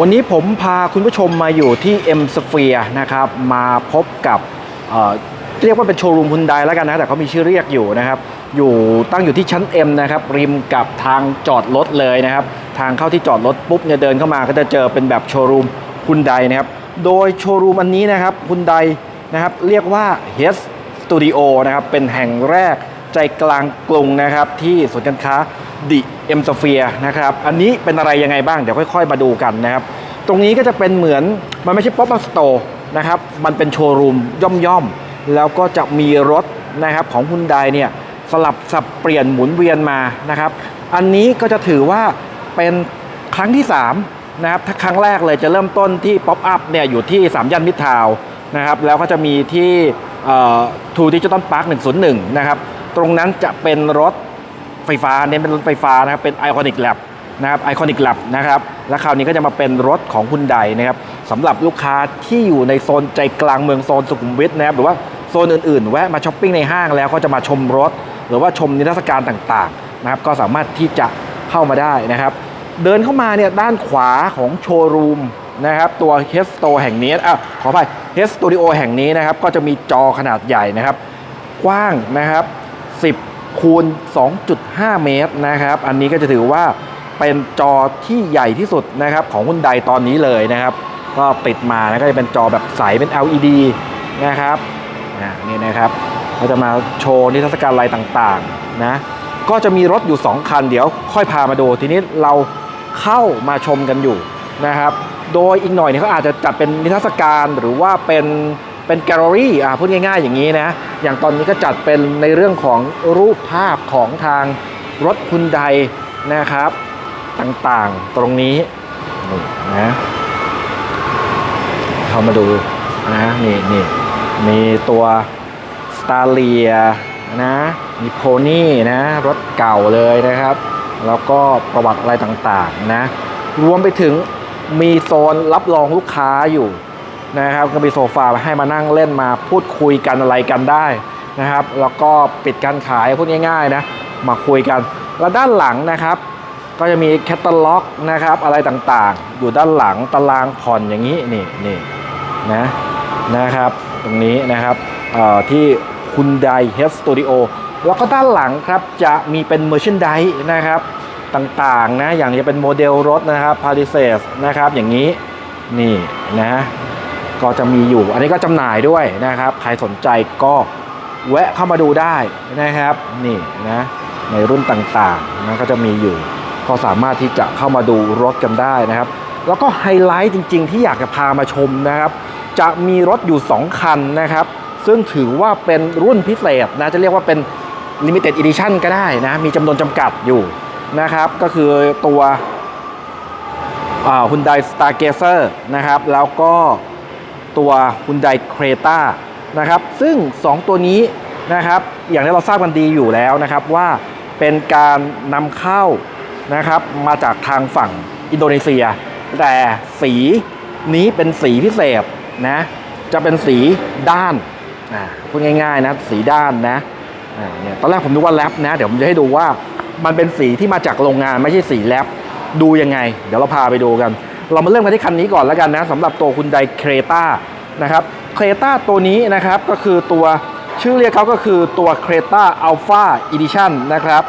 วันนี้ผมพาคุณผู้ชมมาอยู่ที่ M Sphere นะครับมาพบกับเเรียกว่าเป็นโชว์รูมฮุนไดแล้วกันนะแต่เขามีชื่อเรียกอยู่นะครับ อยู่ตั้งอยู่ที่ชั้น M นะครับริมกับทางจอดรถเลยนะครับ ทางเข้าที่จอดรถปุ๊บเนี่ยเดินเข้ามาก็จะเจอเป็นแบบโชว์รูมฮุนไดนะครับ โดยโชว์รูมอันนี้นะครับฮุนไดนะครับเรียกว่า h Studio นะครับเป็นแห่งแรก ใจกลางกรุงนะครับ ที่ศูนย์การค้าดิเอ็มสเฟียนะครับ อันนี้เป็นอะไรยังไงบ้าง เดี๋ยวค่อยๆ มาดูกันนะครับ ตรงนี้ก็จะเป็นเหมือนมันไม่ใช่ป๊อปอัพสโตร์นะครับ มันเป็นโชว์รูมย่อมๆ แล้วก็จะมีรถนะครับของคุณไดเนี่ยสลับสับเปลี่ยนหมุนเวียนมานะครับ อันนี้ก็จะถือว่าเป็นครั้งที่3นะครับ ถ้าครั้งแรกเลยจะเริ่มต้นที่ป๊อปอัพเนี่ยอยู่ที่3ย่านมิตรทาวน์นะครับ แล้วก็จะมีที่ทูดิจิตอลพาร์ค101 นะครับ ตรงนั้นจะเป็นรถไฟฟ้าเน้นเป็นรถไฟฟ้านะครับเป็นไอคอนิกแลบนะครับไอคอนิกแลบนะครับและคราวนี้ก็จะมาเป็นรถของคุณใดนะครับสำหรับลูกค้าที่อยู่ในโซนใจกลางเมืองโซนสุขุมวิทนะครับหรือว่าโซนอื่นๆ แวะมาช้อปปิ้งในห้างแล้วก็จะมาชมรถ หรือว่าชมนิทรรศการต่างๆนะครับก็สามารถที่จะเข้ามาได้นะครับ เดินเข้ามาเนี่ยด้านขวาของโชว์รูมนะครับตัว h e s t o แห่งนี้อะขออภัย h e s Studio แห่งนี้นะครับก็จะมีจอขนาดใหญ่นะครับ กว้างนะครับ 10 คูณ 2.5 เมตรนะครับ อันนี้ก็จะถือว่าเป็นจอที่ใหญ่ที่สุดนะครับของหุ้นใดตอนนี้เลยนะครับ ก็ติดมานะก็จะเป็นจอแบบใสเป็น LED นะครับนี่นะครับก็จะมาโชว์นิทรรศการอะไรต่างๆนะก็จะมีรถอยู่ 2 คัน เดี๋ยวค่อยพามาดูทีนี้เราเข้ามาชมกันอยู่นะครับ โดยอีกหน่อยเนี่ยเขาอาจจะจัดเป็นนิทรรศการหรือว่าเป็น เป็นแกลเลอรี่อ่าพูดง่ายๆอย่างนี้นะ อย่างตอนนี้ก็จัดเป็นในเรื่องของรูปภาพของทางรถคุณใดนะครับ ต่างๆตรงนี้นี่นะเข้ามาดูนะนี่นี่มีตัวสตาร์เลียนะมีโพนี่นะรถเก่าเลยนะครับ แล้วก็ประวัติอะไรต่างๆนะ รวมไปถึงมีโซนรับรองลูกค้าอยู่ นะครับก็มีโซฟาให้มานั่งเล่นมาพูดคุยกันอะไรกันได้นะครับ แล้วก็ปิดการขายพูดง่ายๆนะมาคุยกัน แล้วด้านหลังนะครับ ก็จะมีแคตตาล็อกนะครับอะไรต่างๆ อยู่ด้านหลังตารางผ่อนอย่างนี้นี่นี่นะนะครับ ตรงนี้นะครับที่คุณไดเฮสตูดิโอแล้วก็ด้านหลังครับจะมีเป็นเมอร์ช n นไดนะครับต่างๆนะอย่างจะเป็นโมเดลรถนะครับพาริเซสนะครับอย่างนี้นี่นะ ก็จะมีอยู่ อันนี้ก็จำหน่ายด้วยนะครับ ใครสนใจก็แวะเข้ามาดูได้นะครับ นี่นะในรุ่นต่างๆนะก็จะมีอยู่ ก็สามารถที่จะเข้ามาดูรถกันได้นะครับ แล้วก็ไฮไลท์จริง ๆ ที่อยากจะพามาชมนะครับ จะมีรถอยู่ 2 คันนะครับ ซึ่งถือว่าเป็นรุ่นพิเศษนะจะเรียกว่าเป็น Limited Edition ก็ได้นะ มีจำนวนจำกัดอยู่นะครับ ก็คือตัวฮุนไดสตาร์เกเซอร์นะครับ แล้วก็ ตัว Hyundai Creta นะครับ ซึ่ง 2 ตัวนี้นะครับ อย่างที่เราทราบกันดีอยู่แล้วนะครับว่าเป็นการนำเข้านะครับมาจากทางฝั่งอินโดนีเซีย แต่สีนี้เป็นสีพิเศษนะจะเป็นสีด้านอ่าพูดง่ายๆนะสีด้านนะอ่าเนี่ยตอนแรกผมนึกว่าแรปนะ เดี๋ยวผมจะให้ดูว่ามันเป็นสีที่มาจากโรงงานไม่ใช่สีแรปดูยังไง เดี๋ยวเราพาไปดูกัน เรามาเริ่มกันที่คันนี้ก่อนแล้วกันนะสำหรับตัวคุณไดเครตานะครับเครตาตัวนี้นะครับก็คือตัวชื่อเรียกเขาก็คือตัวเครตาอัลฟาอีดิชันนะครับ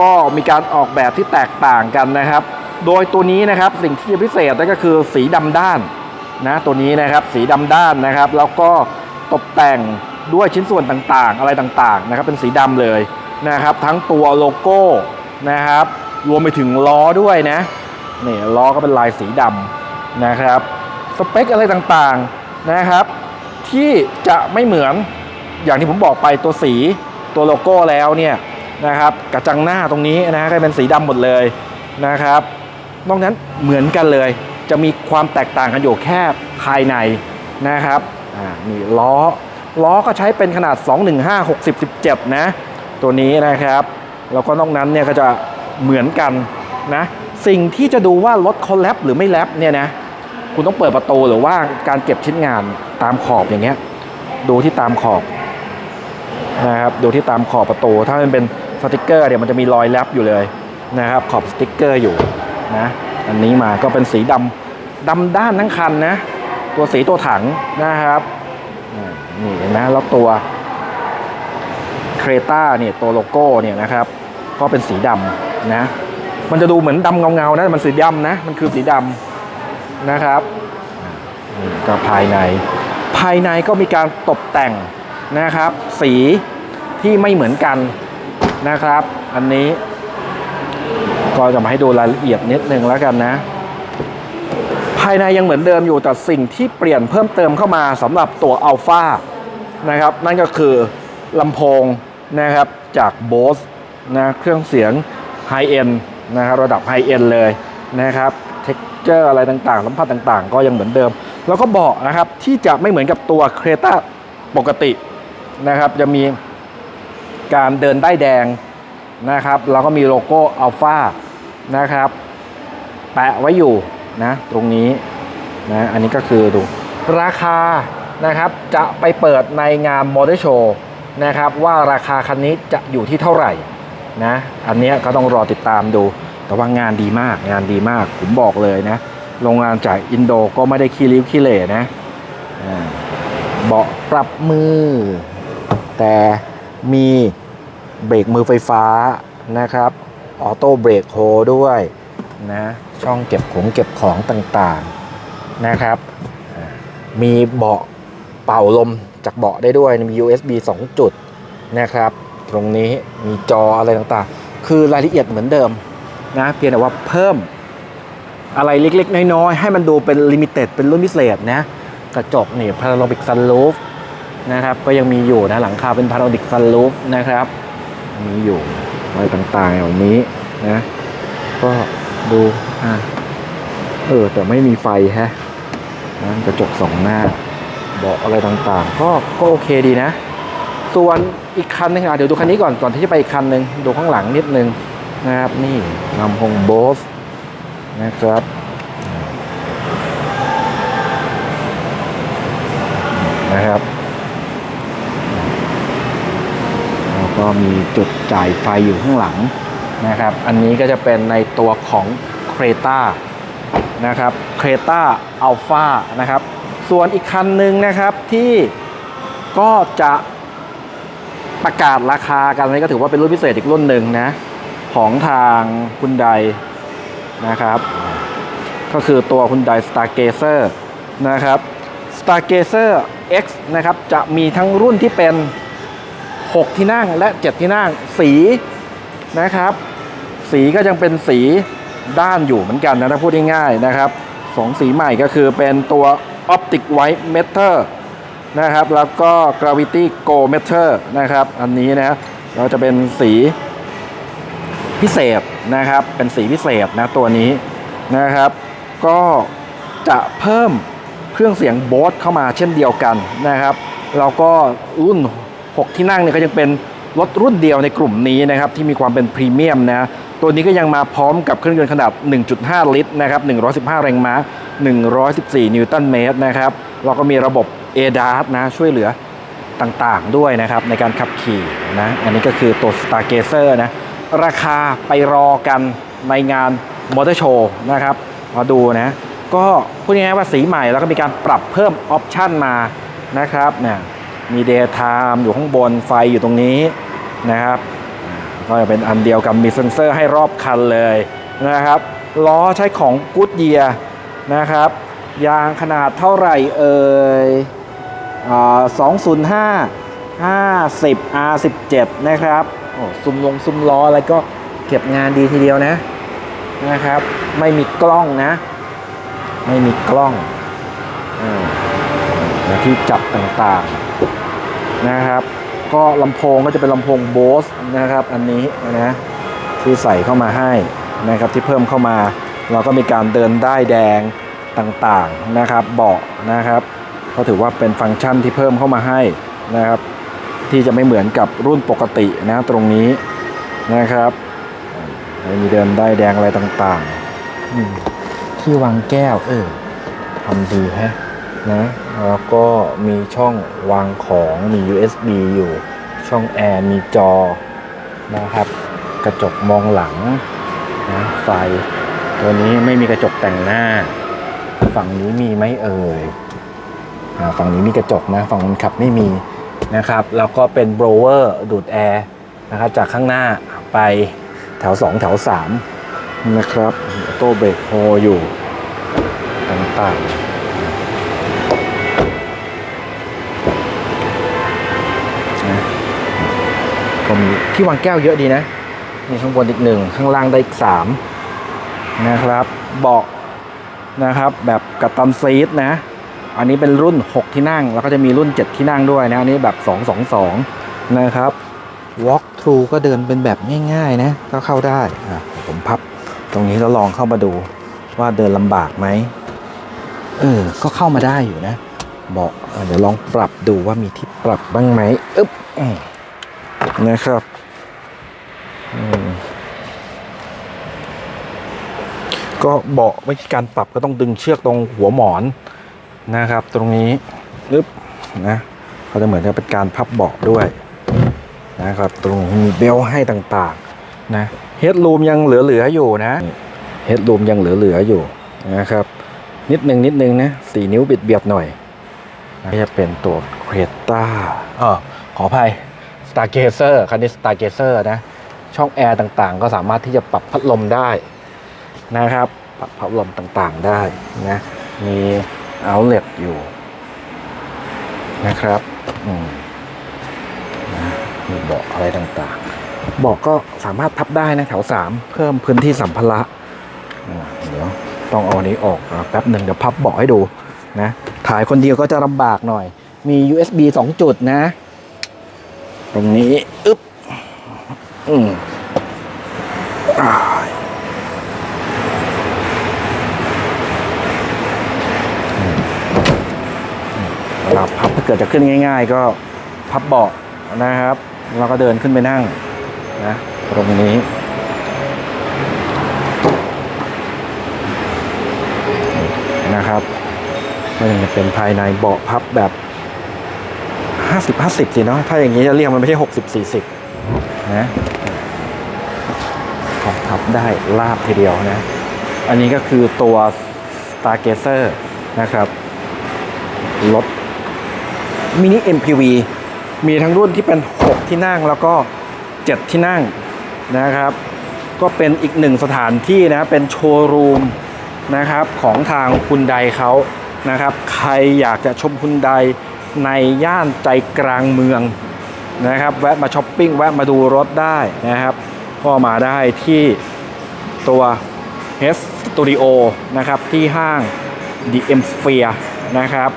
ก็มีการออกแบบที่แตกต่างกันนะครับ โดยตัวนี้นะครับสิ่งที่พิเศษนั่นก็คือสีดำด้านนะตัวนี้นะครับสีดำด้านนะครับ แล้วก็ตกแต่งด้วยชิ้นส่วนต่างๆ อะไรต่างๆนะครับเป็นสีดำเลยนะครับ ทั้งตัวโลโก้นะครับรวมไปถึงล้อด้วยนะ นี่ล้อก็เป็นลายสีดำนะครับสเปคอะไรต่างๆนะครับ ที่จะไม่เหมือนอย่างที่ผมบอกไปตัวสีตัวโลโก้แล้วเนี่ยนะครับกระจังหน้าตรงนี้นะก็เป็นสีดำหมดเลยนะครับนอกนั้นเหมือนกันเลยจะมีความแตกต่างกันอยู่แค่ภายในนะครับอ่านี่ล้อล้อก็ใช้เป็นขนาด 215 60 17 นะ ตัวนี้นะครับ แล้วก็นอกนั้นเนี่ยก็จะเหมือนกันนะ สิ่งที่จะดูว่ารถเขาแลบหรือไม่แลบเนี่ยนะคุณต้องเปิดประตูหรือว่าการเก็บชิ้นงานตามขอบอย่างเงี้ย ดูที่ตามขอบนะครับดูที่ตามขอบประตู ถ้ามันเป็นสติกเกอร์เนี่ยมันจะมีรอยแลบอยู่เลยนะครับขอบสติกเกอร์อยู่นะอันนี้มาก็เป็นสีดำดำด้านทั้งคันนะ ตัวสีตัวถังนะครับนี่เห็นไหมแล้วตัวเครตาเนี่ยตัวโลโก้เนี่ยนะครับ ก็เป็นสีดำนะ มันจะดูเหมือนดำเงาๆนะแต่มันสีดำนะ มันคือสีดำนะครับอ่านี่ก็ภายใน ภายในก็มีการตกแต่งนะครับ สีที่ไม่เหมือนกันนะครับ อันนี้ ก็จะมาให้ดูรายละเอียดนิดนึงแล้วกันนะ ภายในยังเหมือนเดิมอยู่แต่สิ่งที่เปลี่ยนเพิ่มเติมเข้ามาสำหรับตัวอัลฟานะครับ นั่นก็คือลำโพงนะครับจาก Bose นะเครื่องเสียงไฮเอ็น นะครับระดับไฮเอ็นเลยนะครับเท็กเจอร์อะไรต่างๆ สัมผัสต่างๆ ก็ยังเหมือนเดิม แล้วก็เบาะนะครับที่จะไม่เหมือนกับตัวเครตาปกตินะครับจะมีการเดินได้แดงนะครับแล้วก็มีโลโก้อัลฟานะครับแปะไว้อยู่นะตรงนี้นะอันนี้ก็คือดูราคานะครับจะไปเปิดในงานมอเตอร์โชว์นะครับว่าราคาคันนี้จะอยู่ที่เท่าไหร่ นะอันเนี้ยก็ต้องรอติดตามดู แต่ว่างานดีมากงานดีมากผมบอกเลยนะ โรงงานจากอินโดก็ไม่ได้ขี้ริ้วขี้เหร่นะเบาะปรับมือ แต่มีเบรกมือไฟฟ้านะครับออโต้เบรกโฮด้วยนะช่องเก็บของเก็บของต่างๆนะครับ มีเบาะเป่าลมจากเบาะได้ด้วยมี USB 2 จุดนะครับ ตรงนี้มีจออะไรต่างๆ คือรายละเอียดเหมือนเดิมนะเพียงแต่ว่าเพิ่มอะไรเล็กๆ น้อยๆ ให้มันดูเป็นลิมิเต็ดเป็นรุ่นพิเศษนะกระจกนี่พาราโลบิกซันลูฟนะครับก็ยังมีอยู่นะหลังคาเป็นพาราโลบิกซันลูฟนะครับมีอยู่อะไรต่างๆอย่างนี้นะก็ดูอะเออแต่ไม่มีไฟฮะนะกระจกสองหน้าเบาะอะไรต่างๆ ก็ก็โอเคดีนะ ส่วนอีกคันหนึงอะเดี๋ยวดูคันนี้ก่อนก่อนที่จะไปอีกคันหนึ่งดูข้างหลังนิดนึงนะครับนี่ลำโพงโบสนะครับนะครับแล้วก็มีจุดจ่ายไฟอยู่ข้างหลังนะครับ อันนี้ก็จะเป็นในตัวของเครตานะครับเครตาอัลฟานะครับ ส่วนอีกคันหนึ่งนะครับที่ก็จะ ประกาศราคากันนนี้ก็ถือว่าเป็นรุ่นพิเศษอีกรุ่นหนึ่งนะ ของทางคุณไดนะครับ ก็คือตัวคุณได Stargazer นะครับ Stargazer X นะครับ จะมีทั้งรุ่นที่เป็น 6 ที่นั่งและ 7 ที่นั่งสีนะครับ สีก็ยังเป็นสีด้านอยู่เหมือนกันนะถ้าพูดง่ายๆนะครับสองสีใหม่ก็คือเป็นตัว Optic White Matter นะครับ แล้วก็ Gravity Go Matter นะครับ อันนี้นะเราจะเป็นสีพิเศษนะครับ เป็นสีพิเศษนะตัวนี้นะครับ ก็จะเพิ่มเครื่องเสียงโบสเข้ามาเช่นเดียวกันนะครับ แล้วก็รุ่น 6 ที่นั่งเนี่ยก็ยังเป็นรถรุ่นเดียวในกลุ่มนี้นะครับ ที่มีความเป็นพรีเมียมนะตัวนี้ก็ยังมาพร้อมกับเครื่องยนต์ขนาด 1.5 ลิตรนะครับ 115 แรงม้า 114 นิวตันเมตรนะครับแล้วก็มีระบบ ADAS นะช่วยเหลือต่างๆด้วยนะครับในการขับขี่นะอันนี้ก็คือตัว Stargazer นะราคาไปรอกันในงานมอเตอร์โชว์นะครับมาดูนะก็พูดง่ายๆว่าสีใหม่แล้วก็มีการปรับเพิ่มออปชันมานะครับเนี่ยมี Daytime อยู่ข้างบนไฟอยู่ตรงนี้นะครับ ก็จะเป็นอันเดียวกับมีเซ็นเซอร์ให้รอบคันเลยนะครับล้อใช้ของ Goodyear นะครับ ยางขนาดเท่าไหร่เอ่ย 205 50 R17 นะครับโอ้ซุมลงซุมล้ออะไรก็เก็บงานดีทีเดียวนะนะครับ ไม่มีกล้องนะ ไม่มีกล้องอที่จับต่างๆนะครับก็ลำโพงก็จะเป็นลำโพงโบสนะครับ อันนี้นะที่ใส่เข้ามาให้นะครับที่เพิ่มเข้ามา เราก็มีการเดินได้แดงต่างๆนะครับ เบาะนะครับ ก็ถือว่าเป็นฟังก์ชันที่เพิ่มเข้ามาให้นะครับ ที่จะไม่เหมือนกับรุ่นปกตินะตรงนี้นะครับมีเดินได้แดงอะไรต่างๆที่วางแก้วเออทำดีแฮะนะแล้วก็มีช่องวางของมี USB อยู่ช่องแอร์มีจอนะครับ กระจกมองหลังนะไฟ ตัวนี้ไม่มีกระจกแต่งหน้า ฝั่งนี้มีไหมเอ่ยอ่า ฝั่งนี้มีกระจกนะฝั่งคนขับไม่มีนะครับแล้วก็เป็นโบรเวอร์ดูดแอร์นะครับจากข้างหน้าไปแถว 2 แถว 3 นะครับโต้เบรกโฮอยู่ต่างๆนะก็มีที่วางแก้วเยอะดีนะ มีข้างบนอีกหนึ่งข้างล่างได้อีกสามนะครับ เบาะนะครับแบบกับตันซีทนะ อันนี้เป็นรุ่น 6 ที่นั่ง แล้วก็จะมีรุ่น 7 ที่นั่งด้วยนะ อันนี้แบบ 222 นะครับ walk through ก็เดินเป็นแบบง่ายๆนะ ก็เข้าได้ ผมพับตรงนี้แล้วลองเข้ามาดูว่าเดินลำบากไหม เออ ก็เข้ามาได้อยู่นะเบาะอะเดี๋ยวลองปรับดูว่ามีที่ปรับบ้างไหมอึ๊บนะครับก็เบาะวิธีการปรับก็ต้องดึงเชือกตรงหัวหมอน นะครับตรงนี้อึ๊บนะเขาจะเหมือนกับเป็นการพับเบาะด้วยนะครับตรงนี้มีเบลต์ให้ต่างๆนะเฮดรูมยังเหลือๆอยู่นะเฮดรูมยังเหลือๆอยู่นะครับนิดนึงนิดนึงนะสี่นิ้วบิดเบียดหน่อยนะจะเป็นตัวเครต้าออขออภัย Stargazer คันนี้ Stargazer นะช่องแอร์ต่างๆ ก็สามารถที่จะปรับพัดลมได้นะครับ ปรับพัดลมต่างๆได้นะมี เอาเล t อยู่นะครับอืมนะมีเบาะอะไรต่างๆ เบาะก็สามารถพับได้นะแถว3เพิ่มพื้นที่สัมภาระอ่าเดี๋ยวต้องเอาอันนี้ออกอะแป๊บหนึ่งเดี๋ยวพับเบาะให้ดูนะถ่ายคนเดียวก็จะลำบากหน่อย มี USB 2 จุดนะ ตรงนี้ อึ๊บ อืมอ่าอืมเวลาพับ ถ้าเกิดจะขึ้นง่าย ๆ ก็พับเบาะนะครับแล้วก็เดินขึ้นไปนั่งนะตรงนี้นะครับก็ยังจะเป็นภายในเบาะพับแบบ 50 50สิเนาะถ้าอย่างนี้จะเรียกมันไม่ใช่ 60 40 นะของพับได้ลาบทีเดียวนะ อันนี้ก็คือตัว Stargazer นะครับ รถ มินิ MPV มีทั้งรุ่นที่เป็น 6 ที่นั่งแล้วก็ 7 ที่นั่งนะครับ ก็เป็นอีกหนึ่งสถานที่นะ เป็นโชว์รูมนะครับของทางคุณไดเขานะครับ ใครอยากจะชมคุณไดในย่านใจกลางเมืองนะครับ แวะมาช้อปปิ้ง แวะมาดูรถได้นะครับ ก็มาได้ที่ตัว h Studio นะครับ ที่ห้าง DM Sphere นะครับ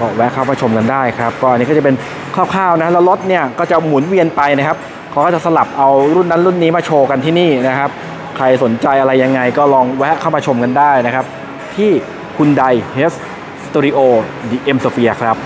ก็แวะเข้ามาชมกันได้ครับก็อันนี้ก็จะเป็นคร่าวๆนะแล้วรถเนี่ยก็จะหมุนเวียนไปนะครับเขาก็จะสลับเอารุ่นนั้นรุ่นนี้มาโชว์กันที่นี่นะครับใครสนใจอะไรยังไงก็ลองแวะเข้ามาชมกันได้นะครับ ที่คุณไดเฮสสตูดิโอดีเอ็มโซเฟียครับ